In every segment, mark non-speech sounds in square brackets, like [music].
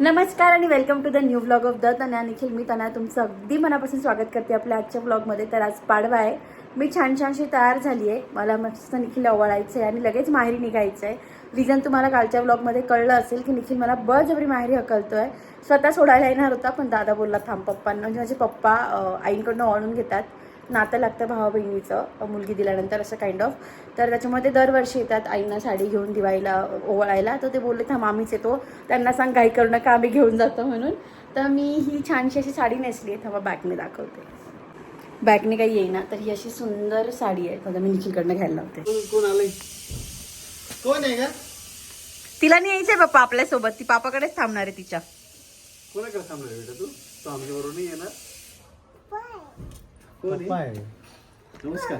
नमस्कार आणि welcome to the new blog of the Tanya Nikhil मी तन्या तुमचं अगदी मनापासून स्वागत करते आपल्या आजच्या ब्लॉगमध्ये तर आज पाडवा आहे. मी छान छानशी तयार झाली आहे मला मस्त निखिल ओवाळायचं आहे आणि लगेच माहेरी निघायचं आहे रिझन तुम्हाला कालच्या ब्लॉगमध्ये कळलं असेल की निखिल मला बळजबरी माहेरी हकलतो आहे स्वतः सोडायला येणार होता पण दादा बोलला थांब पप्पांना. म्हणजे माझे पप्पा आईंकडून आईंकडनं ओळून घेतात. नातं लागतं भावा बहिणीचं मुलगी दिल्यानंतर असं काइंड ऑफ तर त्याच्यामुळे ते दरवर्षी येतात आईंना साडी घेऊन दिवाळीला ओवाळायला. तर ते बोलले थांब आम्हीच येतो. त्यांना सांग घाई करू नका आम्ही घेऊन जातो म्हणून. तर मी ही छानशी अशी साडी नेसली आहे. थांबा बॅगने दाखवते. बॅगने काही येईना तर ही अशी सुंदर साडी आहे. आता मी निखिलकडनं घ्यायला लावते. कोण कोण आलंय? कोण आहे का? तिला नाही यायचंय बाप्पा आपल्यासोबत. ती पापाकडेच थांबणार आहे तिच्या. कोणाकडे थांबणार आहे बेटा तू? तू आमच्या बरोबर नाही येणार. कोण आहे नमस्कार.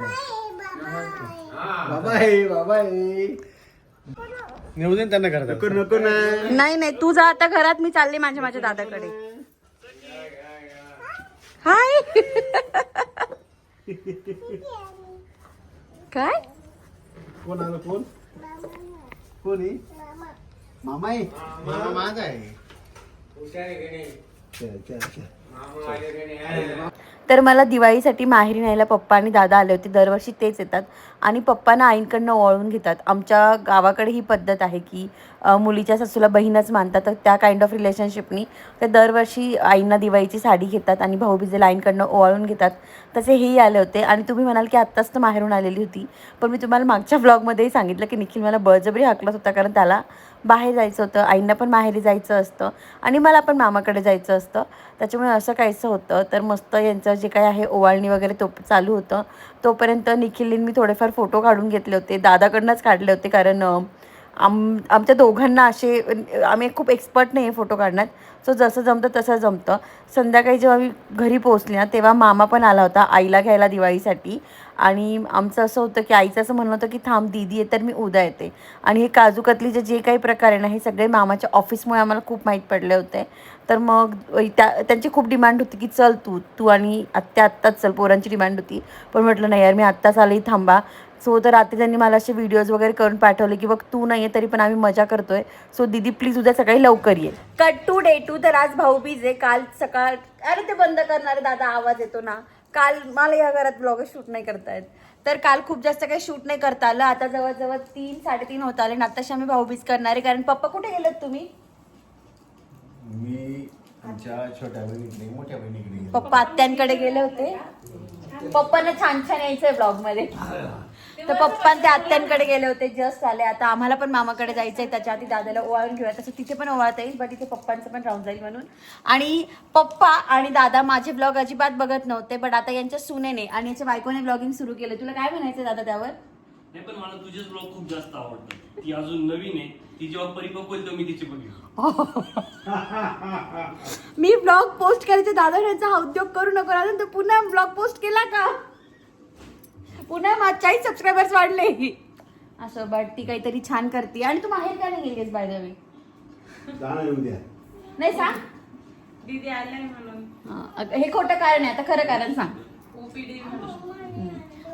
बाबा आहे बाबा आहे नेऊ दे ना त्यांना करता नको नको ना. नाही नाही तू जा आता घरात. मी चालले माझ्या माझ्या दादाकडे. हाय. काय? कोण आलं कोण? कोण? आहे मामा आहे. मामा माझा आहे चल, चल, चल. तर मला दिवाळीसाठी माहेरी न्यायला पप्पा आणि दादा आले होते. दरवर्षी तेच येतात. आणि पप्पांना आईंकडनं ओळून घेतात. आमच्या गावाकडे ही पद्धत आहे की मुलीच्या सासूला बहीणच मानतात तर त्या काइंड ऑफ रिलेशनशिपनी ते दरवर्षी आईंना दिवाळीची साडी घेतात आणि भाऊबीजेला आईंकडनं ओवाळून घेतात. तसे हेही आले होते आणि तुम्ही म्हणाल की आत्ताच तर माहेरून आलेली होती पण मी तुम्हाला मागच्या ब्लॉगमध्येही सांगितलं की निखिल मला बळजबरी हाकलत होता कारण त्याला बाहेर जायचं होतं आईंना पण माहेरी जायचं असतं आणि मला पण मामाकडे जायचं असतं. त्याच्यामुळे असं काहीसं होतं तर मस्त यांचं जे काही आहे ओवाळणी वगैरे तो चालू होतं. तोपर्यंत निखिलीन मी थोडेफार फोटो काढून घेतले होते दादाकडनंच काढले होते कारण आम आमच्या दोघांना असे आम्ही खूप एक्सपर्ट नाही आहे फोटो काढण्यात. सो जसं जमतं तसं जमतं. संध्याकाळी जेव्हा मी घरी पोहोचली ना तेव्हा मामा पण आला होता आईला घ्यायला दिवाळीसाठी. आणि आमचं असं होतं की आईचं असं म्हणणं होतं की थांब दीदी आहे तर मी उद्या येते. आणि हे काजू कतलीचे जे काही प्रकार आहे ना हे सगळे मामाच्या ऑफिसमुळे आम्हाला खूप माहीत पडले होते. तर मग त्या त्यांची खूप डिमांड होती की चल तू तू आणि आत्ता आत्ताच चल. पोरांची डिमांड होती. पण म्हटलं नाही यार मी आत्ताच आली थांबा. सो तर रात्री त्यांनी मला असे व्हिडिओज वगैरे करून पाठवले की बघ तू नाही आहे तरी पण आम्ही मजा करतोय. सो दीदी प्लीज उद्या सकाळी लवकर ये. कट टू डे टू तर आज भाऊबीज आहे. काल सकाळ अरे ते बंद करणारे दादा आवाज येतो ना. काल मला या घरात ब्लॉग शूट नाही करता येत तर काल खूप जास्त काही शूट नाही करता आलं. आता जवळजवळ तीन साडेतीन होत आले. आणि आताशी आम्ही भाऊबीज करणार. आहे कारण पप्पा कुठे गेलेत तुम्ही? मी आमच्या छोट्या बहिणीकडे मोठ्या बहिणीकडे गेलो पप्पा आत्यांकडे गेले होते. पप्पांना छान छान यायचंय ब्लॉगमध्ये. तर पप्पा ते आत्यांकडे गेले होते जस्ट आले. आता आम्हाला पण मामाकडे जायचंय त्याच्या आधी दादाला ओवाळून घेऊया. तसं तिथे पण ओवाळता येईल बट तिथे पप्पांचं पण राहून जाईल म्हणून. आणि पप्पा आणि दादा माझे ब्लॉग अजिबात बघत नव्हते बट आता यांच्या सुनेने आणि याच्या बायकोने ब्लॉगिंग सुरू केलं. तुला काय म्हणायचं दादा त्यावर? नाही पण मला तुझेच ब्लॉग खूप जास्त आवडतात. ती अजून नवीन आहे. ती जेव्हा परिपक्व होईल तेव्हा मी तिची बघेन [laughs] मी ब्लॉग पोस्ट करायचे दादा यांचा हा उद्योग करू नको अजून तू पुन्हा ब्लॉग पोस्ट केला का? पुन्हा माझ चाळीस सबस्क्रायबर्स वाढले. असं बट ती काहीतरी छान करते. आणि तू माहेर का नाही गेलीस बाय द वे जाणं येऊ द्या नाही सांग. दीदी आलाय म्हणून. हा, अगं, हे खोटं कारण आहे. आता खरं कारण सांग. ओपीडी.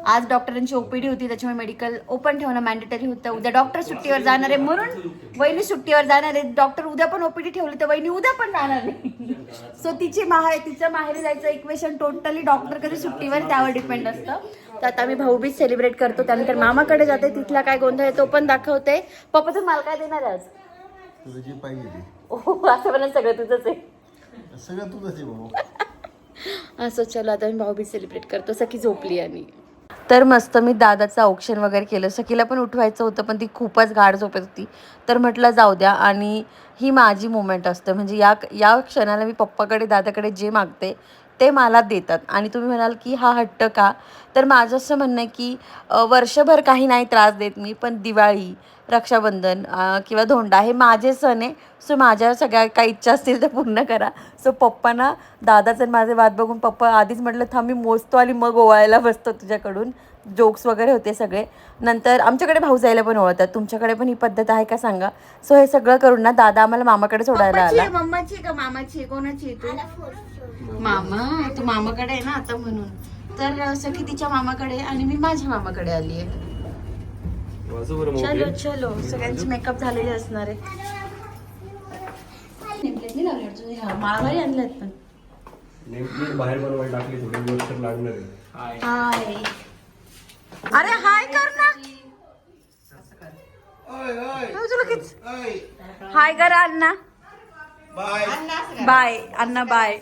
आज डॉक्टरांची ओपीडी होती त्याच्यामुळे मेडिकल ओपन ठेवणं मॅन्डेटरी होतं. उद्या डॉक्टर सुट्टीवर जाणार आहे म्हणून वहिनी सुट्टीवर जाणार आहे. डॉक्टर उद्या पण ओपीडी ठेवली तर वहिनी उद्या पण जाणार नाही. सो तिची माहे तिचं माहेरी जायचं इक्वेशन टोटली डॉक्टर कधी सुट्टीवर त्यावर डिपेंड असतं. तर आता मी भाऊबीज सेलिब्रेट करतो. त्यानंतर मामाकडे जाते. तिथला काय गोंधळ आहे तो पण दाखवते. पप्पाचं मला काय देणार आहे आज? तुझं जे पाहिजे ते. ओ असं म्हणा सगळं तुझंच आहे. सगळं तुझंच आहे [laughs] असं चलो आता मी भाऊबीज सेलिब्रेट करतो. सखी झोपली आणि. तर मस्त मी दादाचं औक्षण वगैरे केलं. सखीला पण उठवायचं होतं पण ती खूपच गाढ झोपत होती. तर म्हटलं जाऊ द्या. आणि ही माझी मुमेंट असते. म्हणजे या या क्षणाला मी पप्पाकडे दादाकडे जे मागते ते मला देतात. आणि तुम्ही म्हणाल की हा हट्ट का? तर माझं असं म्हणणं आहे की वर्षभर काही नाही त्रास देत मी पण दिवाळी रक्षाबंधन किंवा धोंडा हे माझे सण आहे. सो माझ्या सगळ्या काही इच्छा असतील तर पूर्ण करा. सो पप्पांना दादाचं आणि माझे वाद बघून पप्पा आधीच म्हटलं थांब मी मोजतो आणि मग ओवाळायला बसतो तुझ्याकडून. जोक्स वगैरे होते सगळे. नंतर आमच्याकडे भाऊ जायला पण ओळखतात. तुमच्याकडे पण ही पद्धत आहे का सांगा? सो हे सगळं करून ना दादा आम्हाला मामाकडे सोडायला आला. मम्माची का मामाची कोणाची तू? मामा तू मामाकडे आहे ना आता म्हणून. तर सखी तिच्या मामाकडे आणि मी माझ्या मामाकडे आली आहे. चलो चलो. सगळ्यांची मेकअप झालेली असणार आहे. माळावारी आणल्यात पण. बाहेर बनवायला टाकली थोडी लागणार आहे. हाय. अरे हाय कर ना. ओय ओय. तुला किती? ओय. हाय कर अण्णा. बाय. बाय अण्णा बाय.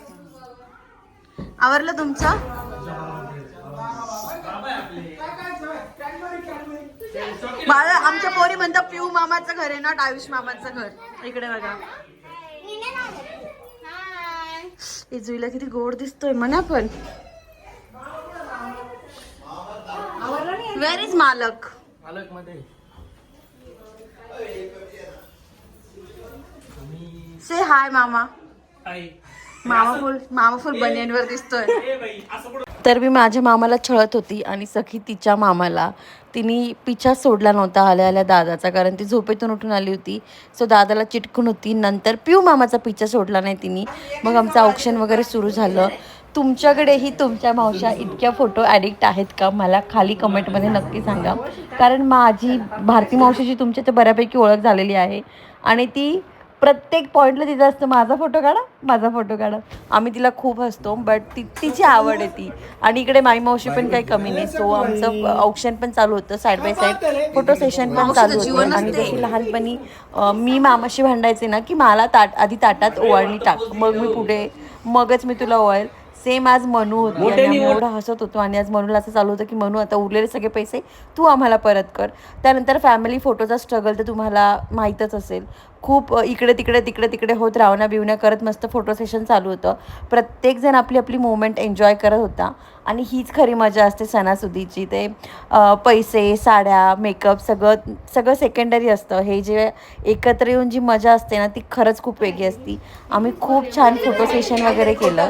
आवरलं तुमचं? मला आमच्या पोरी म्हणतात पिऊ मामाचं घर आहे ना आयुष मामाचं घर. इकडे बघा. इजुईला किती गोड दिसतोय म्हणा पण वेर इज मालक पालकमध्ये से हाय मामा मामा फुल मामा फुल बनियनवर दिसतोय. [laughs] तर मी माझ्या मामाला छळत होती आणि सखी तिच्या मामाला. तिने पिछा सोडला नव्हता आल्या आल्या दादाचा कारण ती झोपेतून उठून आली होती. सो दादाला चिटकून होती. नंतर पिऊ मामाचा पिछा सोडला नाही तिने. मग आमचं औक्षण वगैरे सुरू झालं. तुमच्याकडेही तुमच्या मावशा इतक्या फोटो ॲडिक्ट आहेत का? मला खाली कमेंटमध्ये नक्की सांगा. कारण माझी भारती मावशीची तुमच्या ते बऱ्यापैकी ओळख झालेली आहे. आणि ती प्रत्येक पॉईंटला तिचं असतं. माझा फोटो काढा माझा फोटो काढा. आम्ही तिला खूप हसतो बट ती तिची आवड आहे ती. आणि इकडे माई मावशी पण काही कमी नाही. सो आमचं औक्षण पण चालू होतं side by side photo session पण चालू होतं. आणि जशी लहानपणी मी मामाशी भांडायचे ना की मला ताट आधी ताटात ओवाळणी टाक. मग मी पुढे मगच मी तुला ओवाळेल. सेम आज मनू होती. आणि आम्ही एवढं हसत होतो आणि आज मनूला असं चालू होतं की मनू आता उरलेले सगळे पैसे तू आम्हाला परत कर. त्यानंतर फॅमिली फोटोचा स्ट्रगल तर तुम्हाला माहीतच असेल. खूप इकडे तिकडे तिकडे तिकडे होत रावण्या बिवण्या करत मस्त फोटो सेशन चालू होतं. प्रत्येकजण आपली आपली मोमेंट एन्जॉय करत होता. आणि हीच खरी मजा असते सणासुदीची. ते पैसे साड्या मेकअप सगळं सगळं सेकंडरी असतं. हे जे एकत्र येऊन जी मजा असते ना ती खरंच खूप वेगळी असती. आम्ही खूप छान फोटो सेशन वगैरे केलं.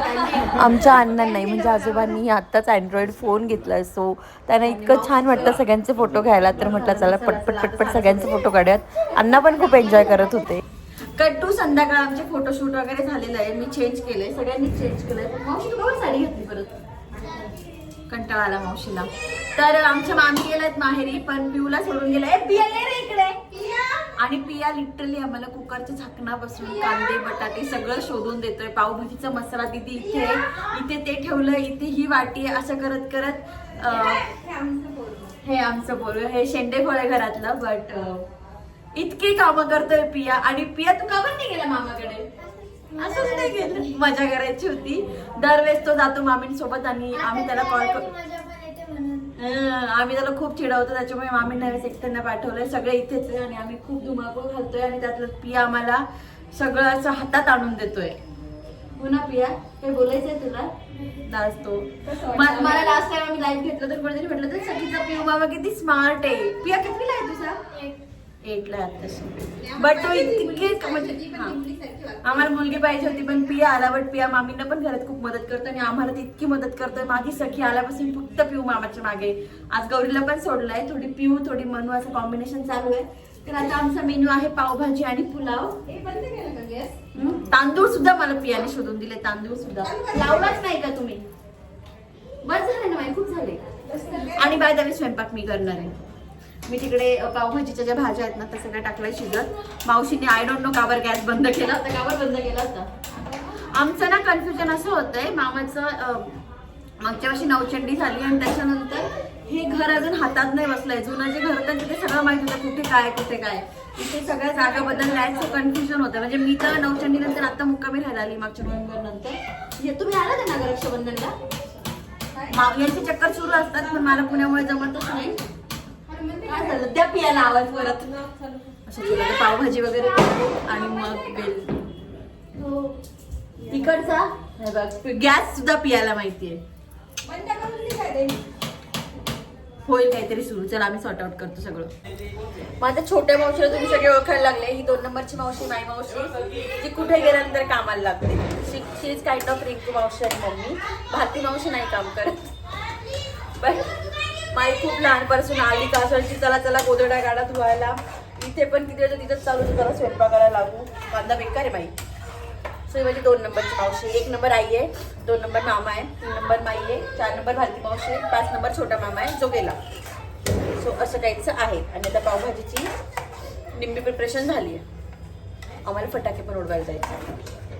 आमच्या अण्णांनाही म्हणजे आजोबांनी आत्ताच अँड्रॉइड फोन घेतला सो त्यांना इतकं छान वाटतं सगळ्यांचे फोटो घ्यायला. तर म्हटलं चला पटपट पटपट सगळ्यांचे फोटो काढूयात. अण्णा पण खूप एन्जॉय करत होते. कट्टू संध्याकाळ आमचे फोटोशूट वगैरे झालेलं आहे. मी चेंज केलंय. सगळ्यांनी चेंज केलंय. मावशी तू बघ साडी घातली परत. कंटाळा आला मावशीला. तर आमच्या मामी गेल्यात माहेरी पण पिऊला सोडून गेलाय पिया ये रे इकडे. आणि पिया लिटरली आम्हाला कुकरच्या झाकणापासून कांदे बटाटे सगळं शोधून देतोय. पावभाजीचा मसाला दिदी इथे. इथे ते ठेवलं इथे ही वाटी असं करत करत हे आमचं बोल हे शेंडे फळ आहे घरातलं बट इतकी कामं करतोय पिया. आणि पिया तू का बरं नाही गेला मामाकडे? असंच नाही गेलं. मजा करायची होती. दरवेळेस तो जातो मामींसोबत आणि आम्ही त्याला कॉल करतो हं, आम्ही त्याला खूप चिडवतो. त्याच्यामुळे मामींना वेळेस एकट्यांना पाठवलंय. सगळे इथेच आहे आणि आम्ही खूप धुमाकूळ घालतोय आणि त्यातलं पिया आम्हाला सगळं असं हातात आणून देतोय. हो ना पिया? काही बोलायचंय तुला? नाचतो मा- मला लास्ट टाइम आम्ही लाईव्ह घेतलं तर कोणतरी म्हटलं तर सखीचा पिऊ बाबा किती स्मार्ट आहे. पिया कितवीला आहे तुझा? एटला आत्ताशी बट तो इतके म्हणजे. आम्हाला मुलगी पाहिजे होती पण पिया आला बट पिया मामींना पण घरात खूप मदत करतो आणि आम्हाला इतकी मदत करतोय मागे सखी आल्यापासून फक्त पिऊ मामाच्या मागे. आज गौरीला पण सोडलाय थोडी पिऊ थोडी मनू असं कॉम्बिनेशन चालू आहे. तर आता आमचा मेन्यू आहे पावभाजी आणि पुलाव. हं? तांदूळ सुद्धा मला पियाने शोधून दिले तांदूळ सुद्धा. लावलाच नाही का तुम्ही? बस झाले ना खूप झाले. आणि बाय त्याने स्वयंपाक मी करणार आहे. मी तिकडे पावभाजीच्या ज्या भाज्या आहेत ना त्या सगळ्या टाकल्या शिजत. मावशीने आय डोंट नो कावर गॅस बंद केला. होता कावर बंद केला होता. आमचं ना कन्फ्युजन असं होतंय मामाचं मागच्या वर्षी नवचंडी झाली आणि त्याच्यानंतर हे घर अजून हातात नाही बसलंय. जुनं जे घर होतं तिथे सगळं माहीत होतं कुठे काय कुठे काय. इथे सगळ्या जागा बदलल्या आहेत सो कन्फ्युजन होतं. म्हणजे मी तर नवचंडी नंतर आता मुक्कामी राहायला आली मागच्या नोव्हेंबर नंतर. हे तुम्ही आला ना रक्षाबंधनला मा- यांचे चक्कर सुरू असतात पण मला पुण्यामुळे जमतच नाही. काय झालं? त्या पियाला आवाज परत. असं तुला ते पावभाजी वगैरे आणि मग बेल. तिकडचा? हे बघ गॅस सुद्धा पियाला माहितीये. होईल काहीतरी सुरू. चला आम्ही सॉर्ट आउट करतो सगळं. माझ्या छोट्या मावशीला तुम्ही सगळे ओळखायला लागले. ही दोन नंबरची मावशी माई मावशी जी कुठे गेल्यानंतर कामाला लागते. She is kind of Rinku मावशी आणि मम्मी. भारती मावशी नाही काम करत. बरं माई खूप लहानपासून आली कासळची चला चला गोदड्या गाडा धुवायला. इथे पण तिथे तिथंच चालू होतं, चला स्वयंपाकाला लागू. कांदा बेकार आहे माई सो माझी दोन नंबरची मावशी एक नंबर आई आहे दोन नंबर मामा आहे तीन नंबर माई आहे चार नंबर भारती मावशी आहे पाच नंबर छोटा मामा आहे जो गेला. सो असं काहीच आहे. आणि आता पावभाजीची निम्मी प्रिपरेशन झाली आहे. आम्हाला फटाके पण उडवायला जायचं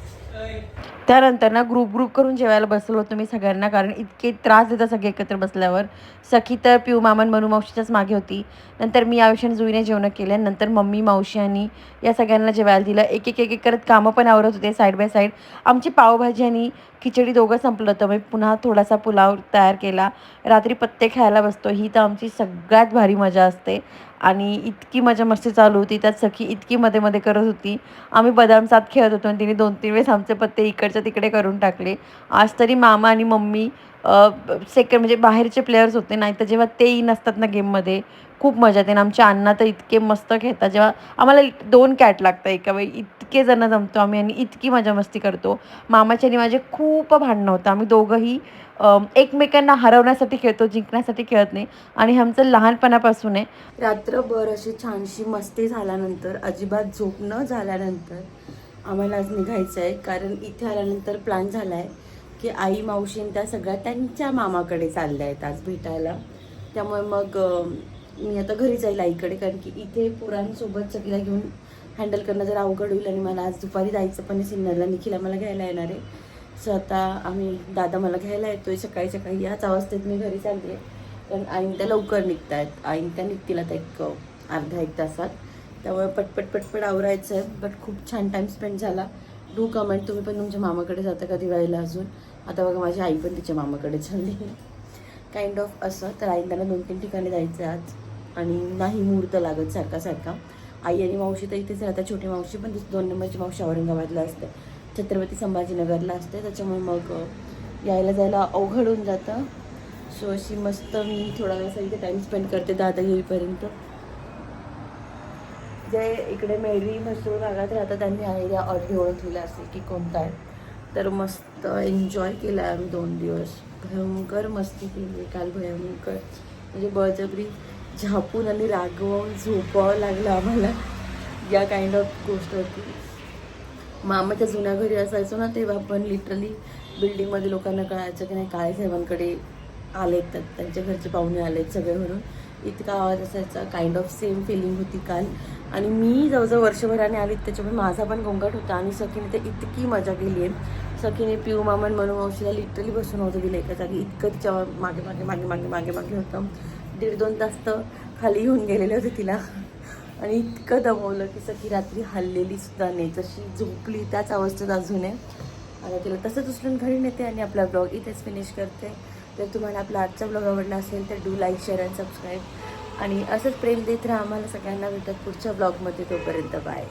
त्यानंतर ना ग्रुप ग्रुप करून जेवायला बसलो होतो मी सगळ्यांना कारण इतके त्रास देतात सगळे एकत्र बसल्यावर. सखी तर पिऊ मामन मनू मावशीच्याच मागे होती. नंतर मी आयुष्याने जुईने जेवणं केले. नंतर मम्मी मावशी आणि या सगळ्यांना जेवायला दिलं. एक एक एक एक करत कामं पण आवरत होते साईड बाय साईड आमची पावभाजी आणि खिचडी दोघं संपलं होतं. मी पुन्हा थोडासा पुलाव तयार केला. रात्री पत्ते खायला बसतो. ही तर आमची सगळ्यात भारी मजा असते. आणि इतकी मजा मस्ती चालू होती. त्यात सखी इतकी मध्ये मध्ये करत होती. आम्ही बदाम सात खेळत होतो आणि तिने दोन तीन वेळेस आमचे पत्ते इकडच्या तिकडे करून टाकले. आज तरी मामा आणि मम्मी सेकंड म्हणजे बाहेरचे प्लेयर्स होते नाही तर जेव्हा तेही नसतात ना गेममध्ये खूप मजा येते. आणि आमच्या अण्णा तर इतके मस्त खेळतात. जेव्हा आम्हाला दोन कॅट लागतं एका वेळी इतके जण जमतो आम्ही आणि इतकी मजा मस्ती करतो. मामाच्या आणि माझे खूप भांडणं होतं. आम्ही दोघंही एकमेकांना हरवण्यासाठी खेळतो जिंकण्यासाठी खेळत नाही. आणि आमचं लहानपणापासून आहे. रात्रभर अशी छानशी मस्ती झाल्यानंतर अजिबात झोप न झाल्यानंतर आम्हाला आज निघायचं आहे कारण इथे आल्यानंतर प्लॅन झाला आहे की आई मावशीन त्या सगळ्या त्यांच्या मामाकडे चालल्या आहेत आज भेटायला. त्यामुळे मग मी आता घरी जाईल आईकडे कारण की इथे पोरांसोबत सगळ्या घेऊन हँडल करणं जरा अवघड होईल आणि मला आज दुपारी जायचं पण सिन्नरला निखिला मला घ्यायला येणार आहे. सो आता आम्ही दादा मला घ्यायला येतोय. सकाळी सकाळी याच अवस्थेत मी घरी चालली आहे. कारण आईन त्या लवकर निघत आहेत आईन त्या निघतील आता एक अर्धा एक तासात. त्यामुळे पटपट पटपट आवरायचं आहे. बट खूप छान टाईम स्पेंड झाला. डू कमेंट तुम्ही पण तुमच्या मामाकडे जाता का दिवाळीला अजून? आता बघा माझी आई पण तिच्या मामाकडे चालली काइंड ऑफ असं तर आई त्यांना दोन तीन ठिकाणी जायचं आहे आज. आणि नाही मुहूर्त लागत सारखा सारखा. आई आणि मावशी तर इथेच राहतात. छोटी मावशी पण तिची दोन नंबरची मावशी औरंगाबादला असते. छत्रपती संभाजीनगरला असते. त्याच्यामुळे मग यायला जायला अवघड होऊन जातं. सो अशी मस्त मी थोडा वेळासा इथे टाईम स्पेंड करते दादा येईपर्यंत. जे इकडे मेरी म्हसरूळ भागात राहतात त्यांनी हा एरिया ऑलरेडी ओळखलेला असेल की कोणता आहे. तर मस्त एन्जॉय केला आम्ही दोन दिवस. भयंकर मस्ती केली काल भयंकर. म्हणजे बळजबरी झापून आणि रागवून झोपावं लागलं आम्हाला. या काइंड ऑफ गोष्ट होती मामाच्या जुन्या घरी असायचो ना तेव्हा पण लिटरली बिल्डिंगमध्ये लोकांना कळायचं की नाही काळेसाहेबांकडे आले आलेत तर त्यांच्या घरचे पाहुणे आलेत सगळे म्हणून. इतका आवाज असायचा काइंड ऑफ सेम फिलिंग होती काल. आणि मी जवळजवळ वर्षभराने आली त्याच्यामुळे माझा पण गोंगाट होता. आणि सखीने तर इतकी मजा केली आहे. सखीने पिऊ मामन म्हणून मावशीला लिटरली बसून होतं दिलं एका जागी. इतकं तिच्यामागे मागे मागे मागे मागे मागे होतं. दीड दोन तास तर खाली येऊन गेलेले होते तिला. आणि इतकं दमवलं की सखी रात्री हल्लेली सुद्धा नाही. जशी झोपली त्याच अवस्थेत अजून आहे. आता तिला तसंच उचलून घरी नेते आणि आपला ब्लॉग इथेच फिनिश करते. तर तुम्हाला आपला आजचा ब्लॉग आवडला असेल तर do like share and subscribe आणि असंच प्रेम देत राहा. आम्हाला सगळ्यांना भेटत पुढच्या ब्लॉगमध्ये तोपर्यंत बाय